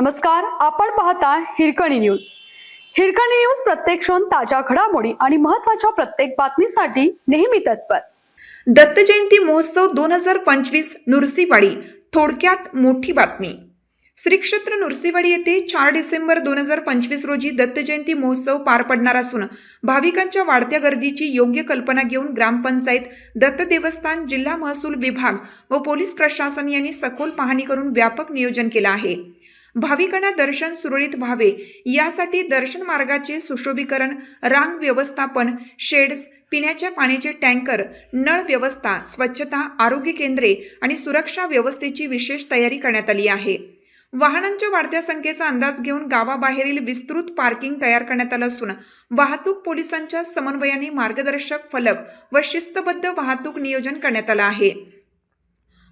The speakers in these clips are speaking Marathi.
नमस्कार आपण पाहता हिरकणी न्यूज. हिरकणी न्यूज प्रत्येक क्षण ताज्या घडामोडी आणि महत्त्वाच्या प्रत्येक बातमीसाठी नेहमी तत्पर. दत्त जयंती महोत्सव दोन हजार पंचवीस नुरसीवाडी थोडक्यात मोठी बातमी. श्री क्षेत्र नुरसीवाडी येथे चार डिसेंबर दोन हजार पंचवीस रोजी दत्त जयंती महोत्सव पार पडणार असून भाविकांच्या वाढत्या गर्दीची योग्य कल्पना घेऊन ग्रामपंचायत दत्त देवस्थान जिल्हा महसूल विभाग व पोलीस प्रशासन यांनी सखोल पाहणी करून व्यापक नियोजन केलं आहे. भाविकांना दर्शन सुरळीत व्हावे. यासाठी दर्शन मार्गाचे सुशोभीकरण रांग व्यवस्थापन शेड्स पिण्याच्या पाण्याचे टँकर नळ व्यवस्था स्वच्छता आरोग्य केंद्रे आणि सुरक्षा व्यवस्थेची विशेष तयारी करण्यात आली आहे. वाहनांच्या वाढत्या संख्येचा अंदाज घेऊन गावाबाहेरील विस्तृत पार्किंग तयार करण्यात आलं असून वाहतूक पोलिसांच्या समन्वयाने मार्गदर्शक फलक व शिस्तबद्ध वाहतूक नियोजन करण्यात आलं आहे.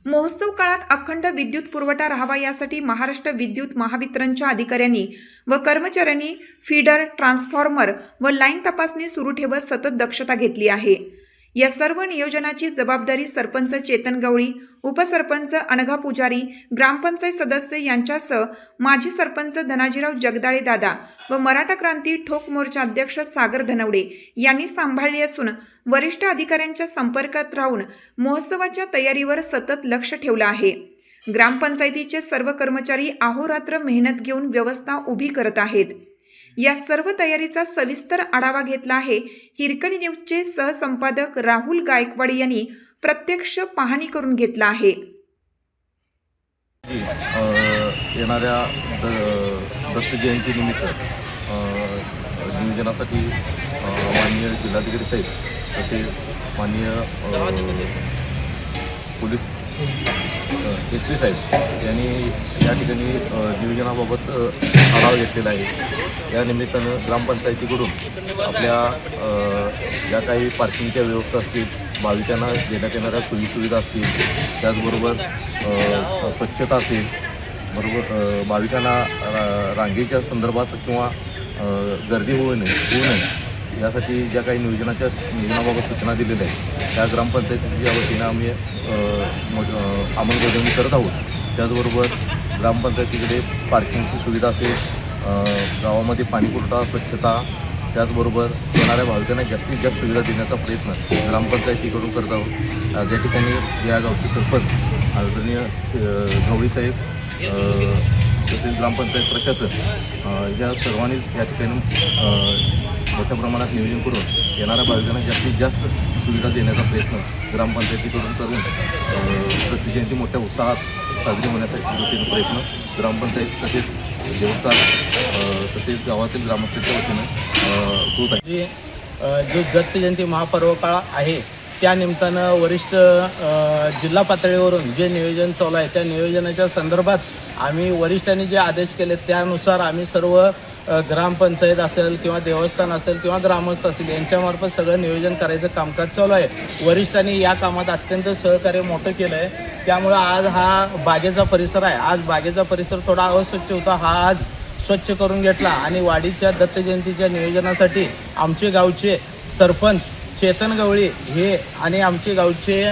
महोत्सव काळात अखंड विद्युत पुरवठा राहावा यासाठी महाराष्ट्र विद्युत महावितरणच्या अधिकाऱ्यांनी व कर्मचाऱ्यांनी फीडर ट्रान्सफॉर्मर व लाईन तपासणी सुरू ठेवत सतत दक्षता घेतली आहे. या सर्व नियोजनाची जबाबदारी सरपंच चेतन गवळी उपसरपंच अनघा पुजारी ग्रामपंचायत सदस्य यांच्यासह माजी सरपंच धनाजीराव जगदाळे दादा व मराठा क्रांती ठोक मोर्चा अध्यक्ष सागर धनवडे यांनी सांभाळली असून वरिष्ठ अधिकाऱ्यांच्या संपर्कात राहून महोत्सवाच्या तयारीवर सतत लक्ष ठेवलं आहे. ग्रामपंचायतीचे सर्व कर्मचारी अहोरात्र मेहनत घेऊन व्यवस्था उभी करत आहेत. या सर्व तयारीचा सविस्तर आढावा घेतला आहे. हिरकणी न्यूजचे सहसंपादक राहुल गायकवाड यांनी प्रत्यक्ष पाहणी करून घेतला आहे. येणाऱ्या द दत्त जयंतीनिमित्त नियोजनासाठी माननीय जिल्हाधिकारी साहेब तसे माननीय पोलीस एस पी साहेब यांनी या ठिकाणी नियोजनाबाबत आढाव आढावा घेतलेला आहे. या निमित्तानं ग्रामपंचायतीकडून आपल्या ज्या काही पार्किंगच्या व्यवस्था असतील भाविकांना देण्यात येणाऱ्या सोयीसुविधा असतील त्याचबरोबर स्वच्छता असेल बरोबर भाविकांना रा रांगेच्या संदर्भात किंवा गर्दी होऊ नये होऊ नये यासाठी ज्या काही नियोजनाच्या नियोजनाबाबत सूचना दिलेल्या आहेत त्या ग्रामपंचायतीच्या वतीनं आम्ही मग- अंमलबजावणी करत आहोत. त्याचबरोबर ग्रामपंचायतीकडे पार्किंगची सुविधा असेल गावामध्ये पाणीपुरवठा स्वच्छता त्याचबरोबर येणाऱ्या भाविकांना जास्तीत जास्त सुविधा देण्याचा प्रयत्न ग्रामपंचायतीकडून करत आहोत. ज्या ठिकाणी या गावचे सरपंच आदरणीय गवळीसाहेब साहेब तसेच ग्रामपंचायत प्रशासन या सर्वांनी या ठिकाणी मोठ्या प्रमाणात नियोजन करून येणाऱ्या भाविकांना जास्तीत जास्त सुविधा देण्याचा प्रयत्न ग्रामपंचायतीकडून करून अ, जयंती मोठ्या उत्साहात साजरी होण्यासाठी प्रयत्न ग्रामपंचायत तसेच देवस्थान तसेच गावातील ग्रामस्थांच्या वतीनं होत आहे. जो दत्त जयंती महापर्व काळ आहे त्या निमित्तानं वरिष्ठ जिल्हा पातळीवरून जे नियोजन चालू आहे त्या नियोजनाच्या संदर्भात आम्ही वरिष्ठांनी जे आदेश केले त्यानुसार आम्ही सर्व ग्रामपंचायत असेल किंवा देवस्थान असेल किंवा ग्रामस्थ असेल यांच्यामार्फत सगळं नियोजन करायचं कामकाज चालू आहे. वरिष्ठांनी या कामात अत्यंत सहकार्य मोठं केलं आहे त्यामुळं आज हा बागेचा परिसर आहे. आज बागेचा परिसर थोडा अस्वच्छ होता. हा आज स्वच्छ करून घेतला. आणि वाडीच्या दत्त जयंतीच्या नियोजनासाठी आमचे गावचे सरपंच चेतन गवळी हे आणि आमचे गावचे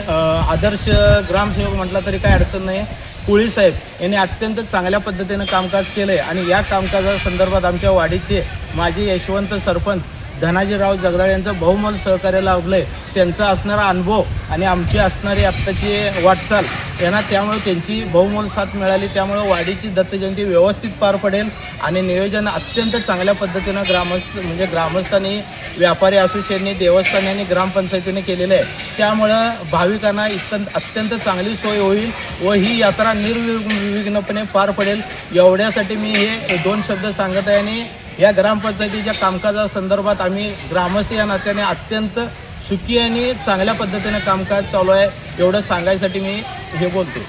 आदर्श ग्रामसेवक म्हटलं तरी काही अडचण नाही कुळी साहेब यांनी अत्यंत चांगल्या पद्धतीनं कामकाज केलं आहे आणि या कामकाजासंदर्भात आमच्या वाडीचे माजी यशवंत सरपंच धनाजीराव जगदाळ यांचं बहुमोल सहकार्य लाभलं आहे त्यांचा असणारा अनुभव आणि आमची असणारी आत्ताची वाटचाल यांना त्यामुळे त्यांची बहुमोल साथ मिळाली. त्यामुळे वाडीची दत्त जयंती व्यवस्थित पार पडेल आणि नियोजन अत्यंत चांगल्या पद्धतीनं ग्रामस्थ म्हणजे ग्रामस्थांनी व्यापारी असोसिएशनने देवस्थानी आणि ग्रामपंचायतीने केलेलं आहे. त्यामुळं भाविकांना इत्यंत अत्यंत चांगली सोय होईल व ही यात्रा निर्विघ्नपणे पार पडेल. एवढ्यासाठी मी हे दोन शब्द सांगत आहे आणि या ग्रामपंचायतीच्या कामकाजासंदर्भात आम्ही ग्रामस्थ या नात्याने अत्यंत सुखी आणि चांगल्या पद्धतीनं कामकाज चालू आहे. एवढं सांगायसाठी मी हे बोलतो.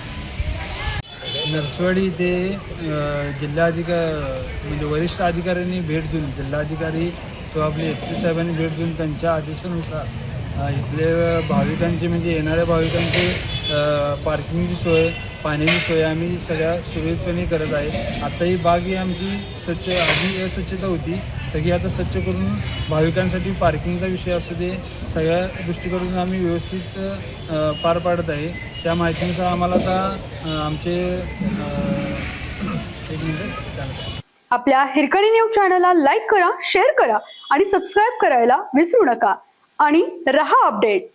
नरसवाडी ते अ, जिल्हाधिकारी म्हणजे वरिष्ठ अधिकाऱ्यांनी भेट देऊन जिल्हाधिकारी किंवा आपले एस पी साहेबांनी भेट देऊन त्यांच्या आदेशानुसार इथले भाविकांचे म्हणजे येणाऱ्या भाविकांची पार्किंगची सोय पाण्याची सोय आम्ही सगळ्या सुरळीतपणे करत आहे. आता ही बाग ही आमची स्वच्छ आधी अस्वच्छता होती. सगळी आता स्वच्छ करून भाविकांसाठी पार्किंगचा विषय असू दे सगळ्या दृष्टीकडून आम्ही व्यवस्थित पार पाडत आहे. त्या माहितीनुसार आम्हाला आता आमचे एक मिनिट आपल्या हिरकणी न्यूज चॅनलला लाईक करा शेअर करा आणि सबस्क्राईब करायला विसरू नका. आणि रहा अपडेट.